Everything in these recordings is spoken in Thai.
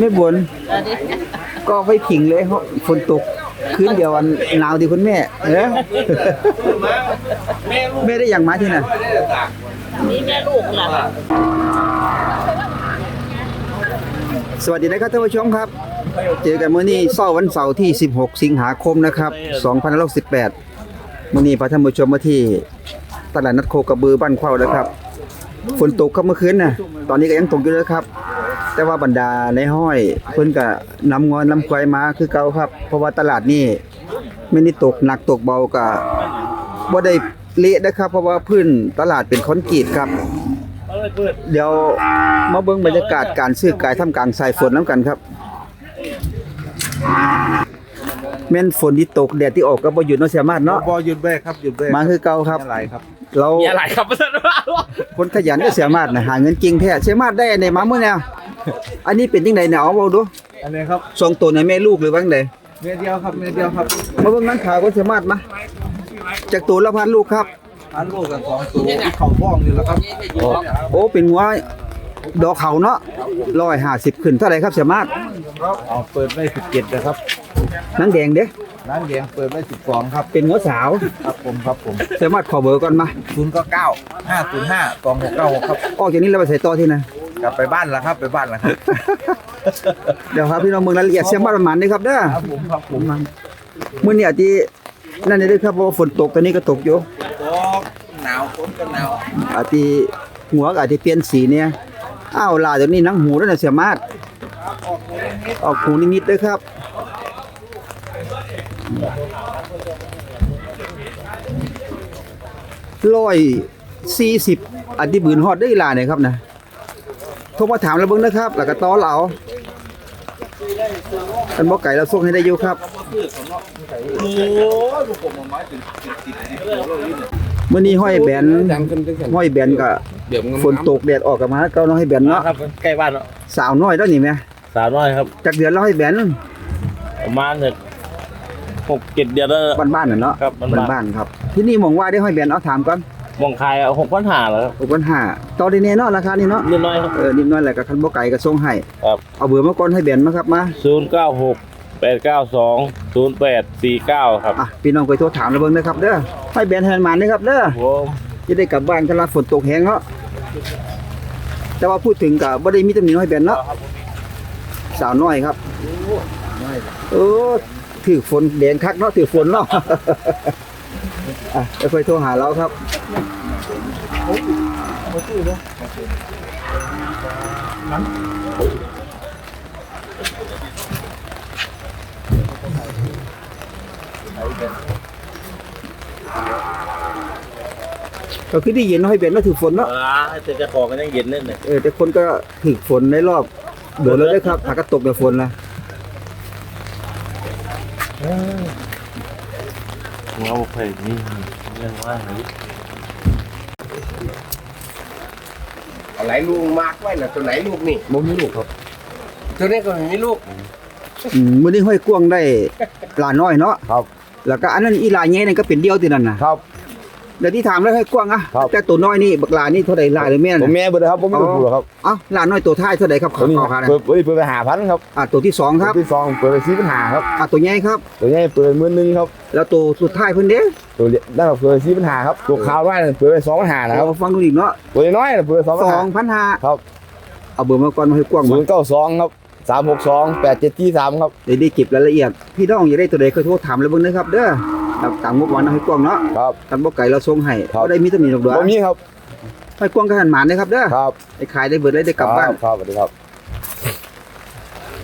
ไม่บน ก็ไว้ผิงเลยเพราะฝนตกคืนเดียววันหนาวดีคุณแม่เออแม่ได้อย่างมาที่น่ะนี่แม่ลูกล่ะสวัสดีนะครับท่านผู้ชมครับ เจอกันมื้อนี้เช้าร์วันเสาร์ที่ 16 สิงหาคมนะครับ2568มื้อนี้พาท่านผู้ชมมาที่ตลาดนัดโคกระบือบ้านเข้าแล้วครับ ฝนตกครับเมื่อคืนน่ะตอนนี้ก็ยังตกอยู่เลยครับ แต่ว่าบรรดาในห้อยเพิ่นก็นำงอนนำควายมาคือเก่าครับ เพราะว่าตลาดนี่ไม่ได้ตกหนักตกเบาก็บ่ได้เละนะครับ เพราะว่าพื้นตลาดเป็นคอนกรีตครับ เดี๋ยวมาเบิ่งบรรยากาศการซื้อขายท่ามกลางสายฝนน้ำกันครับ แม่นฝนที่ตกแดดที่ออกก็บ่หยุดเนาะเสียมาดเนาะบอหยุดเบรกครับหยุดเบรกมาคือเก่าครับอะไรครับ เรามีอะไรครับท่านว่าคนขยันก็เสียมาดนะหาเงินเก่งแท้เสียมาดได้อันใดมามื้อแนวอันนี้เป็นจังไดเนี่ยเอาเว้าดูอันนี้ครับสองตัวในแม่ลูกหรือว่าจังไดเมียเดียวครับเมียเดียวครับมาเบิ่งนั้นขาวก็เสียมาดมาจากตัวละพันลูกครับอันลูกกันสองตัวเข่าบ้องอยู่แล้วครับโอ้เป็นหัวดอกเขาเนาะ150ขึ้นเท่าไหร่ครับเสียมาดเอาเปิดไว้สิบเจ็ดนะครับนังแดงเด้ ร้านแดงเปิดไว้สิบสองครับ เป็นหัวสาวครับผมครับผมเสียมาดขอเบอร์ก่อนมาศูนย์เก้าเก้าห้าศูนย์ห้าสองหกเก้าหกครับออกจากนี้แล้วไปใส่ต่อที่ไหนกลับไปบ้านแล้วครับไปบ้านแล้วครับเดี๋ยวครับพี่น้องเมืองรายละเอียดเสียมาประมาณนี้ครับเด้อครับผมครับผมมื้อนี้อาจจะนั่นนี่เด้อครับเพราะว่าฝนตกตอนนี้ก็ตกอยู่ตกหนาวฝนก็หนาวอาจจะหัวก็อาจจะเปลี่ยนสีเนี่ยอ้าวลาจากนี้หนังหูแล้วน่ะเสียมาดออกหูนิดๆเด้อครับ ร้อยสี่สิบอันที่บืนฮอดได้อลาเนี่ยครับนะโทรมาถามเราเบิ่งนะครับ แล้วก็ต้อเรากันบ่ไก่เราส่งให้ได้อยู่ครับโอ้ยลูกผมมาไม้ถึงสิบสิบสิบโลเลยนี่มื่อนี้ห้อยแบนดังขึ้นขึ้นขึ้นห้อยแบนก็เดี๋ยวฝนตกแดดออกกันมาเก้าน้อยแบนเนาะครับใกล้บ้านเนาะสาวน้อยแล้วนี่แม่สาวน้อยครับจากเดือนแล้วห้อยแบนประมาณเนี่ย หกเจ็ดเดือนแล้วบ้านๆน่ะเนาะครับบ้านๆบ้านๆครับ ที่นี่มองว่าได้ห้อยแบนเอาถามก่อนมองคายหกพันห้าแล้วครับ6 5 0ต่อได้แน่เนาะราคานี้เนาะนิดน้อยครับ เออนิดหน้อยแหละก็คันบ่ไก่ก็ส่งให้ครับ เอาเบอร์มาก่อนให้แบนมาครับมาศูนย์เก้าหกแปดเก้าสองศูนย์แปดสี่เก้าครับอะพี่น้องไปโทรถามแล้วเบิ่งนะครับเด้อห้อยแบนแทนหมันนะครับเด้อ ผมจะได้กลับบ้านกันละฝนตกแฮงเนาะแต่ว่าพูดถึงก็บ่ได้มีตำหนิห้อยแบนเนาะสาวน้อยครับ โอ้ ถือฝนแดงคักเนาะถือฝนเนาะอะไปค่อยโทรหาเราครับก็คือได้เย็นเนาะให้เบนเนาะถือฝนเนาะอ่าแต่จะของกันยังเย็นนั่นเลยเออแต่คนก็ถือฝนในรอบโดนแล้วด้วยครับถ้าก็ตกในฝนละ เงาไฟนี่เรื่องว่าอะไรอะไรลูกมากไว้น่ะตัวไหนลูกนี่บ่มีลูกครับ ตัวนี้ก็ไม่มีลูกอืมมื้อนี้ห้อยกวางได้หลานน้อยเนาะครับ แล้วก็อันนั้นอีหลาแย่นั่นก็เป็นเดียวที่นั่นน่ะครับ เดี๋ยวที่ถามแล้วให้กว้างอะครับ แต่ตัวน้อยนี่บักหลานี่เท่าใดหลาหรือแม่ผมน่ะแม่เบิดครับผมไม่ต้องพูดครับเอ้าหลาน้อยตัวท้ายเท่าใดครับตัวนี้ขอค่ะนะเปิดเปิดเปิดไปหาพันครับอะตัวที่สองครับตัวที่สองเปิดไปสี่ปัญหาครับอะตัวใหญ่ครับ ตัวนี้เปิดไปหมื่นหนึงครับแล้วตัวสุดท้ายเพิ่นเด้ตัวเล็กได้แบบเปิดไปสี่ปัญหาครับตัวขาวได้เปิดไปสองปัญหานะครับเอาฟังดูอีกเนาะตัวน้อยๆน่ะเปิดไปสองปัญหา2,500ครับเอาเบอร์มาก่อนมาให้กว้างศูมานย์เก้าสองครับสามหกสองแปดเจ็ดที่สามครับได้ได้เก็บรายละเอียดพี่น้องอยากได้ตัวใดก็โทรถามเลยเบิ่งนะครับเด้อ ครับตามงบวันให้กว้างเนาะครับกันบ่ไก่เราส่งให้ครับบ่ได้มีตำหนิดอกด้วบ่มีครับให้กว้างก็หันหมานนะครับเด้อครับให้ขายได้เบิดได้ได้กลับบ้านครับสวัสดีครับ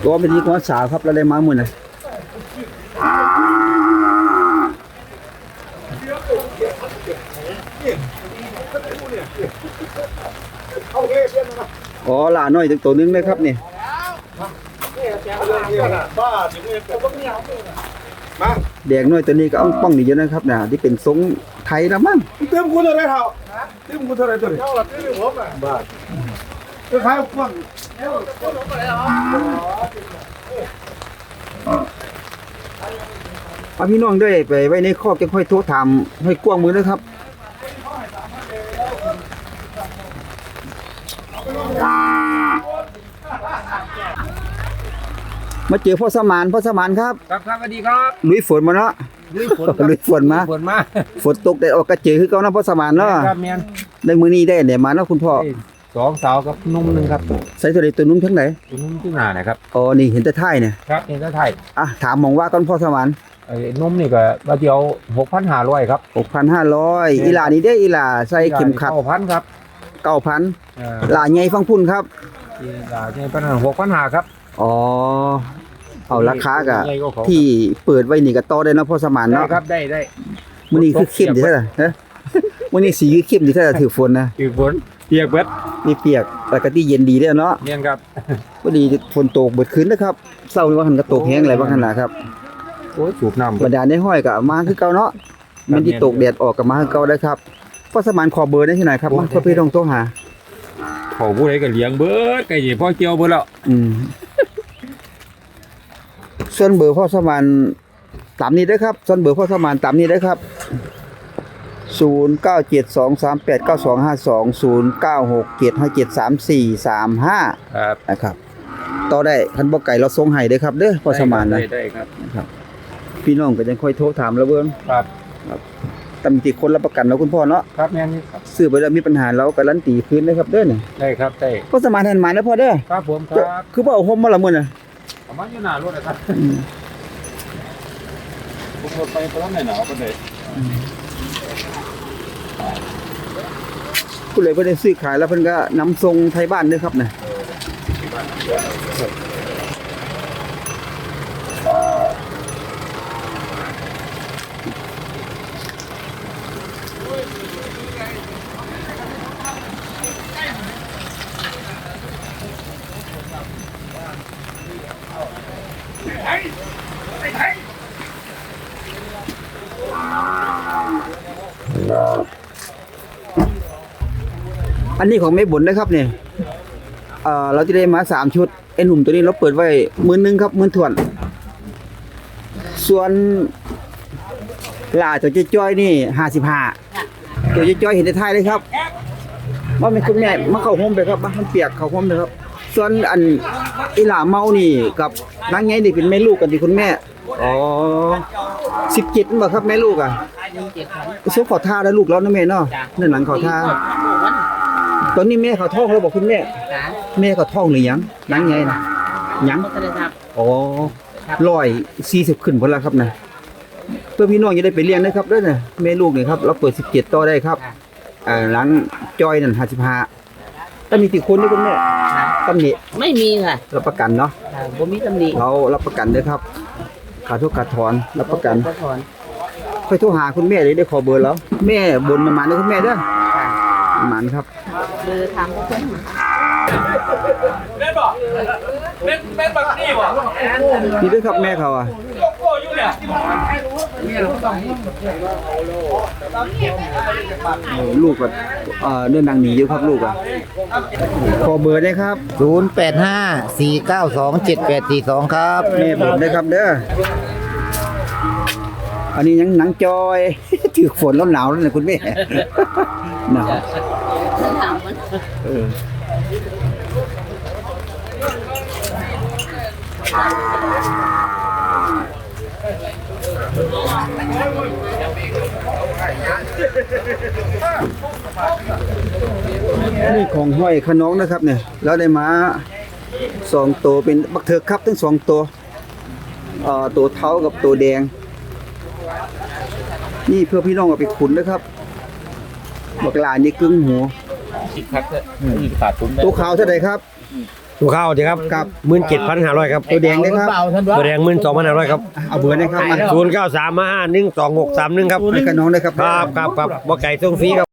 ก็เป็นที่ของสาวครับแล้วได้มามื้อน่ะอ๋อหลาน้อยตัวนึงนะครับนี่ แดงน้อยตัวนี้ก็อ่องป้องนี่เยอะนะครับนะที่เป็นทรงไทยละมั้งเติมกูเท่าไรเท่าเติมกูเท่าไรตัวนี้เท่าละที่ผมอะบาทก็ขายกว้างเอาพี่น้องได้ไปไว้ในคอกจะค่อยโทรถามให้กว้างมือนะครับ มาเจอพ่อสมานพ่อสมานครับครับครับสวัสดีครับลุยฝนมาเนาะลุยฝนลุยฝนมาฝนมาฝนตกแต่ออกกระเจอคือเก่านะพ่อสมานเนาะครับเมียนในมื้อนี้ได้อันไหนมาเนาะคุณพ่อสองสาวกับนุ่มหนึ่งครับใส่ตัวใดตัวนุ่มทั้งไหนนุ่มที่หน้านะครับอ๋อนี่เห็นแต่ท้ายเนี่ยครับนี่ก็ไทยอะถามหมองว่าก่อนพ่อสมานไอ้นุ่มนี่ก็มาเดียวหกพันห้าร้อยครับ6,500อีหลานี่ได้อีหลาใส่เข็มขัดเก้าพันครับ9,000เอ่อหลาใหญ่ฟังพุ่นครับที่ลาเนี่ยเป็นหกพันห้าครับ อ๋อ เอาราคากะใหญ่กว่าเขาที่เปิดไว้นี่ก็ต่อได้เนาะพ่อสมานได้เนาะครับได้ได้มื้อนี้คือเข้มดีเท่าไหร่ฮะมื้อนี้สีคือเข้มดีเท่าไหร่ถือฝนนะ คือฝนเปียกเบิดมีเปียกแต่ก็ที่เย็นดีเด้อเนาะเมียนครับพอดีฝนตกเบิดคืนนะครับเช้านี้ว่าหันก็ตกแห้งหลายว่าหั่นล่ะครับ โอ้ยสูบน้ำบรรดาในห้อยก็มาคือเก่าเนาะมันที่ตกแดดออกก็มาคือเก่าได้ครับพ่อสมานขอเบอร์ได้ที่ไหนครับมาเพื่อพี่น้องโทรหา เขาผู้ใดก็เลี้ยงเบิดไก่ยี่พ่อเกี่ยวเบิดแล้วอืม ส่วนเบอร์พ่อสมานตามนี้ได้อครับส่วนเบอร์พ่อสมานตามนี้ได้อครับ 097238922096757343 ครับนะครับต่อได้คันบ่ไก่เราส่งให้เด้อครับเด้อพ่อสมานนะได้ได้ครับ พี่น้องก็ยังค่อยโทรถามแล้วเบิ่งครับตำติคนรับประกันเนาะคุณพ่อเนาะครับแม่นนี่ครับซื้อไปแล้วมีปัญหาเราการันตีคืนนะครับเด้อนี่ได้ครับได้พ่อสมานแทนหมายนะพ่อเด้อครับผมคจะรับคือบ่เอาห่มมาละมื้อน่ะ เอามาอยู่หน้ารถนะครับอืมผมรถไปตอนไหนหนาวปานใดผู้ใดบ่ได้ซื้อขายแล้วเพิ่นก็นำส่งไทยบ้านเด้อครับน่ะ อันนี้ของแม่บุญนะครับเนี่ยเอ่อเราจะได้มาสามชุดไอ้หนุ่มตัวนี้เราเปิดไว้หมื่นหนึงครับหมื่นถ่วน ส่วนลาตัวจ้อยๆนี่ห้าสิบห้าตัวจ้อยๆเห็นในท้ายเลยครับว่าเป็นคุณแม่มาเข้าห้มไปครับมามันเปียกเข้าห้มเลยครับ ส่วนอันอีหลาเมานี่กับนางไงนี่เป็นแม่ลูกกันที่คุณแม่อ๋อสิบเจ็ดบ่ครับแม่ลูกอะมีเจ็ดพันซุปขอท่าแล้วลูกแล้วนะแม่เนาะจ้ะนั่นหลังขอท่าลูกมัน ตอนนี้แม่เขาท้องแล้วบอกคุณแม่ จ้าแม่เขาท้องหรือยังนางไงนะยังมันก็เลยครับอ๋อร้อยสี่สิบขึ้นพนละครับนะเพื่อพี่น้องจะได้ไปเลี้ยงนะครับเด้วยนะแม่ลูกเนี่ยครับเราเปิดสิบเจ็ดต่อได้ครับอ่าหลังจอยนั่นห้าสิบห้าถ้ามีติดคนด้วยคุณแม่ตำหนิไม่มีค่ะรับประกันเนาะจ้ะบ่มีตำหนิเรารับประกันด้วยครับขาดทุกขาดถอนรับประกันก็ถอนค่อยโทรหาคุณแม่เลยได้ขอเบอร์แล้วแม่บนมันมาเลยคุณแม่เด้อค่ะประมันครับ เบอร์ทางก็เพิ่นนี่ด้วยครับแม่เขาอะเออลูกแบบเอ่อเดินนางหนีอยู่ครับลูกอะขอเบอร์ได้ครับศูนย์แปดห้าสี่เก้าสองเจ็ดแปดสี่สองครับแม่ผมได้ครับเด้ออันนี้ยังหนังจอย ถือฝนแล้วหนาวแล้วนะคุณแม่หนาวถามมันเออนี่ของห้อยขน้องนะครับเนี่ย แล้วได้มาสองตัวเป็นบักเถิกครับทั้งสองตัวเอ่อตัวเท้ากับตัวแดง นี่เพื่อพี่น้องเอาไปขุนนะครับบักหลานนี่กึ่งหูคิดคักเถอะนี่ขาดทุนได้ตัวขาวเท่าไหร่ครับดูข้าวดีครับครับหมื่นเจ็ดพันห้าร้อยครับตัวแดงเลยครับตัวแดงหมื่นสองพันห้าร้อยครับเอาเบอร์นะครับมาศูนย์เก้าสามห้าหนึ่งสองหกสามหนึ่งครับให้กับน้องเลยครับครับครับครับบ่ไก่ส่งฟรีครับ